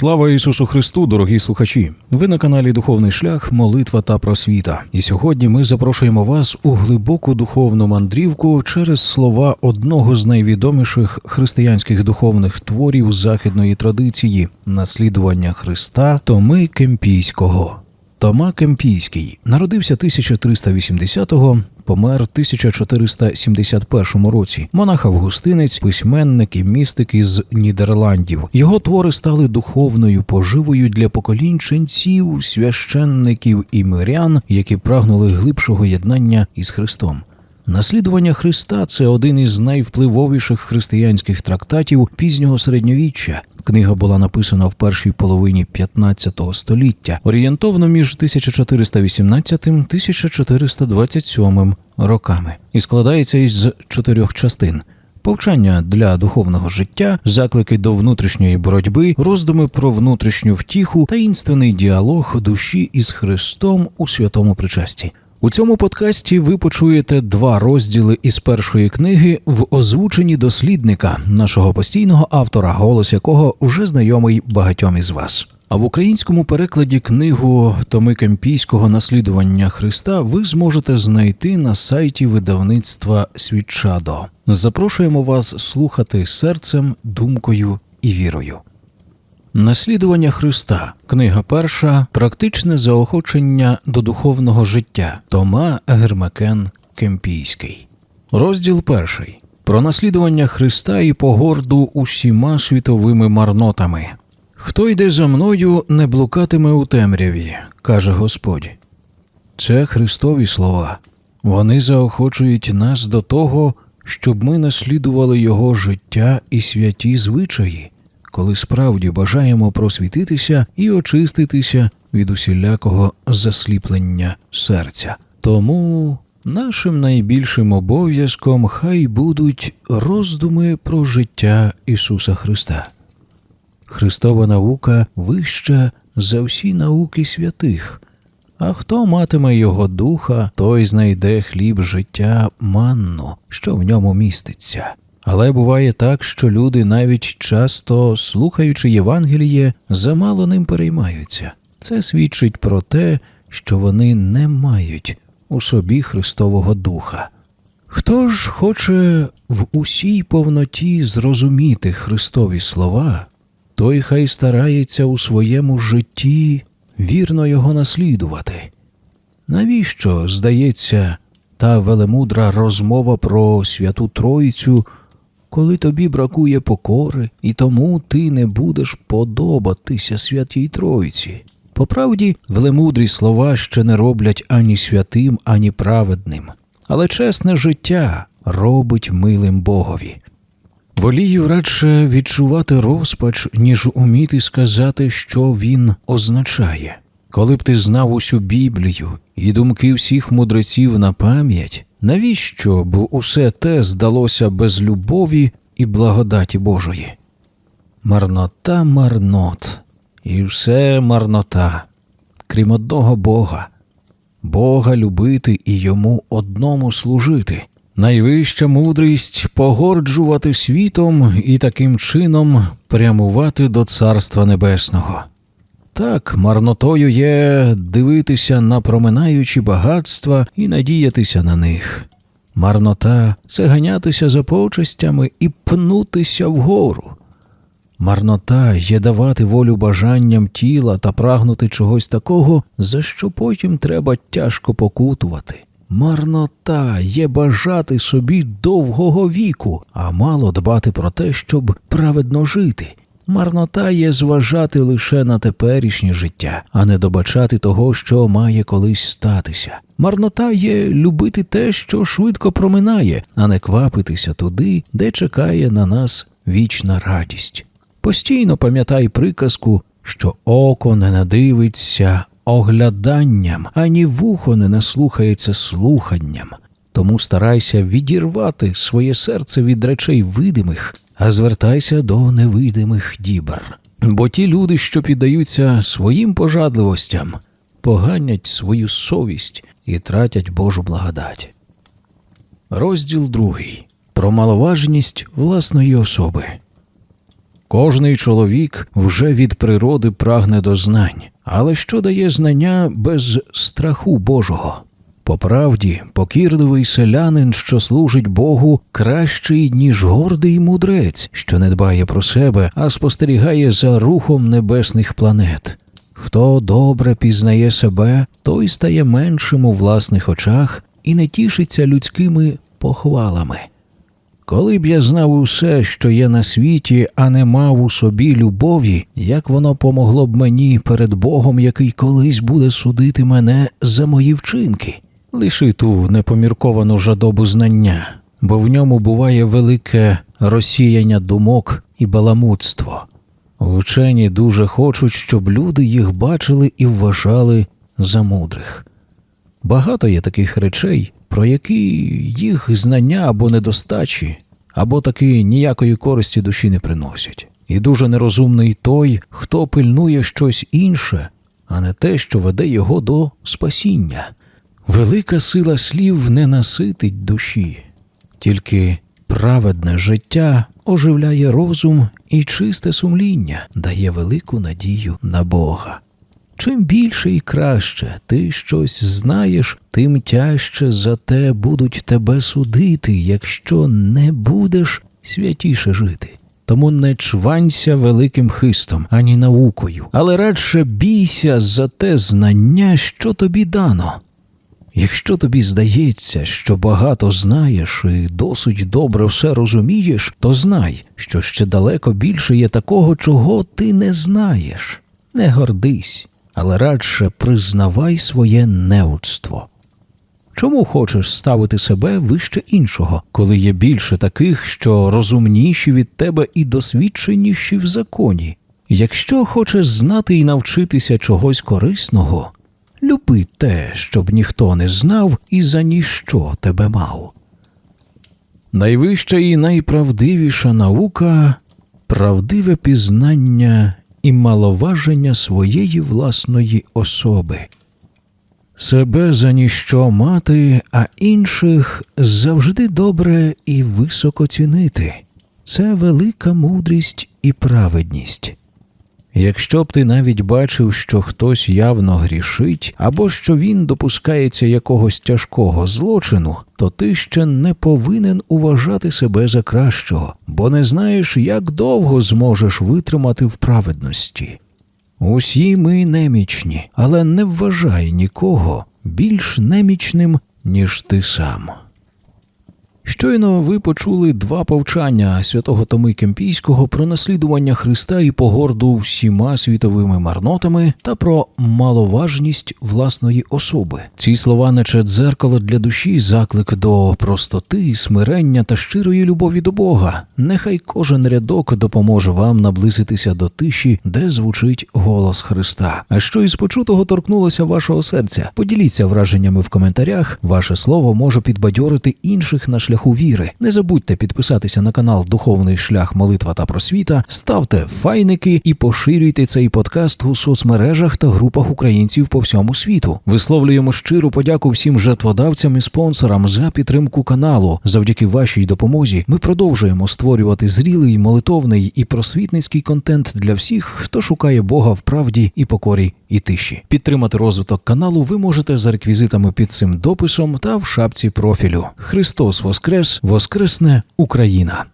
Слава Ісусу Христу, дорогі слухачі! Ви на каналі Духовний Шлях, Молитва та Просвіта. І сьогодні ми запрошуємо вас у глибоку духовну мандрівку через слова одного з найвідоміших християнських духовних творів західної традиції наслідування Христа Томи Кемпійського. Тома Кемпійський народився 1380-го, помер 1471 році. Монах Августинець, письменник і містик із Нідерландів. Його твори стали духовною поживою для поколінь ченців, священників і мирян, які прагнули глибшого єднання із Христом. Наслідування Христа це один із найвпливовіших християнських трактатів пізнього середньовіччя. Книга була написана в першій половині 15 століття, орієнтовно між 1417-1427 роками, і складається із чотирьох частин. Повчання для духовного життя, заклики до внутрішньої боротьби, роздуми про внутрішню втіху, таїнственний діалог душі із Христом у святому причасті. У цьому подкасті ви почуєте два розділи із першої книги в озвученні дослідника, нашого постійного автора, голос якого вже знайомий багатьом із вас. А в українському перекладі книгу Томи Кемпійського наслідування Христа ви зможете знайти на сайті видавництва Свідчадо. Запрошуємо вас слухати серцем, думкою і вірою. Наслідування Христа, книга перша, практичне заохочення до духовного життя Тома Гермакен Кемпійський. Розділ перший про наслідування Христа і погорду усіма світовими марнотами. Хто йде за мною, не блукатиме у темряві, каже Господь. Це Христові слова. Вони заохочують нас до того, щоб ми наслідували Його життя і святі звичаї коли справді бажаємо просвітитися і очиститися від усілякого засліплення серця. Тому нашим найбільшим обов'язком хай будуть роздуми про життя Ісуса Христа. Христова наука вища за всі науки святих. А хто матиме його духа, той знайде хліб життя манну, що в ньому міститься. Але буває так, що люди, навіть часто слухаючи Євангеліє, замало ним переймаються. Це свідчить про те, що вони не мають у собі Христового Духа. Хто ж хоче в усій повноті зрозуміти Христові слова, той хай старається у своєму житті вірно його наслідувати. Навіщо, здається, та велемудра розмова про Святу Тройцю – коли тобі бракує покори, і тому ти не будеш подобатися святій Тройці. По правді, велемудрі слова ще не роблять ані святим, ані праведним, але чесне життя робить милим Богові. Волію радше відчувати розпач, ніж уміти сказати, що він означає. Коли б ти знав усю Біблію і думки всіх мудреців на пам'ять, навіщо б усе те здалося без любові і благодаті Божої? Марнота марнот, і все марнота, крім одного Бога, Бога любити і йому одному служити. Найвища мудрість погорджувати світом і таким чином прямувати до Царства Небесного. Так, марнотою є дивитися на проминаючі багатства і надіятися на них. Марнота це ганятися за почестями і пнутися вгору. Марнота є давати волю бажанням тіла та прагнути чогось такого, за що потім треба тяжко покутувати. Марнота є бажати собі довгого віку, а мало дбати про те, щоб праведно жити. Марнота є зважати лише на теперішнє життя, а не добачати того, що має колись статися. Марнота є любити те, що швидко проминає, а не квапитися туди, де чекає на нас вічна радість. Постійно пам'ятай приказку, що око не надивиться огляданням, ані вухо не наслухається слуханням. Тому старайся відірвати своє серце від речей видимих а звертайся до невидимих дібр. Бо ті люди, що піддаються своїм пожадливостям, поганять свою совість і тратять Божу благодать. Розділ другий про маловажність власної особи. Кожний чоловік вже від природи прагне до знань, але що дає знання без страху Божого? По правді, покірливий селянин, що служить Богу, кращий, ніж гордий мудрець, що не дбає про себе, а спостерігає за рухом небесних планет. Хто добре пізнає себе, той стає меншим у власних очах і не тішиться людськими похвалами. Коли б я знав усе, що є на світі, а не мав у собі любові, як воно помогло б мені перед Богом, який колись буде судити мене за мої вчинки? Лиши ту непомірковану жадобу знання, бо в ньому буває велике розсіяння думок і баламутство. Вчені дуже хочуть, щоб люди їх бачили і вважали за мудрих. Багато є таких речей, про які їх знання або недостачі, або таки ніякої користі душі не приносять. І дуже нерозумний той, хто пильнує щось інше, а не те, що веде його до спасіння. Велика сила слів не наситить душі, тільки праведне життя оживляє розум і чисте сумління дає велику надію на Бога. Чим більше і краще ти щось знаєш, тим тяжче за те будуть тебе судити, якщо не будеш святіше жити. Тому не чванься великим хистом ані наукою, але радше бійся за те знання, що тобі дано. Якщо тобі здається, що багато знаєш і досить добре все розумієш, то знай, що ще далеко більше є такого, чого ти не знаєш. Не гордись, але радше признавай своє неудство. Чому хочеш ставити себе вище іншого, коли є більше таких, що розумніші від тебе і досвідченіші в законі? Якщо хочеш знати і навчитися чогось корисного, люби те, щоб ніхто не знав і за ніщо тебе мав. Найвища і найправдивіша наука правдиве пізнання і маловаження своєї власної особи. Себе за ніщо мати, а інших завжди добре і високо цінити. Це велика мудрість і праведність. Якщо б ти навіть бачив, що хтось явно грішить, або що він допускається якогось тяжкого злочину, то ти ще не повинен уважати себе за кращого, бо не знаєш, як довго зможеш витримати в праведності. Усі ми немічні, але не вважай нікого більш немічним, ніж ти сам. Щойно ви почули два повчання святого Томи Кемпійського про наслідування Христа і погорду всіма світовими марнотами та про маловажність власної особи. Ці слова наче дзеркало для душі, заклик до простоти, смирення та щирої любові до Бога. Нехай кожен рядок допоможе вам наблизитися до тиші, де звучить голос Христа. А що із почутого торкнулося вашого серця? Поділіться враженнями в коментарях. Ваше слово може підбадьорити інших на шляху віри. Не забудьте підписатися на канал Духовний шлях молитва та просвіта, ставте файники і поширюйте цей подкаст у соцмережах та групах українців по всьому світу. Висловлюємо щиру подяку всім жертводавцям і спонсорам за підтримку каналу. Завдяки вашій допомозі ми продовжуємо створювати зрілий, молитовний і просвітницький контент для всіх, хто шукає Бога в правді і покорі і тиші. Підтримати розвиток каналу ви можете за реквізитами під цим дописом та в шапці профілю. Христос Воскрес! Воскресне Україна!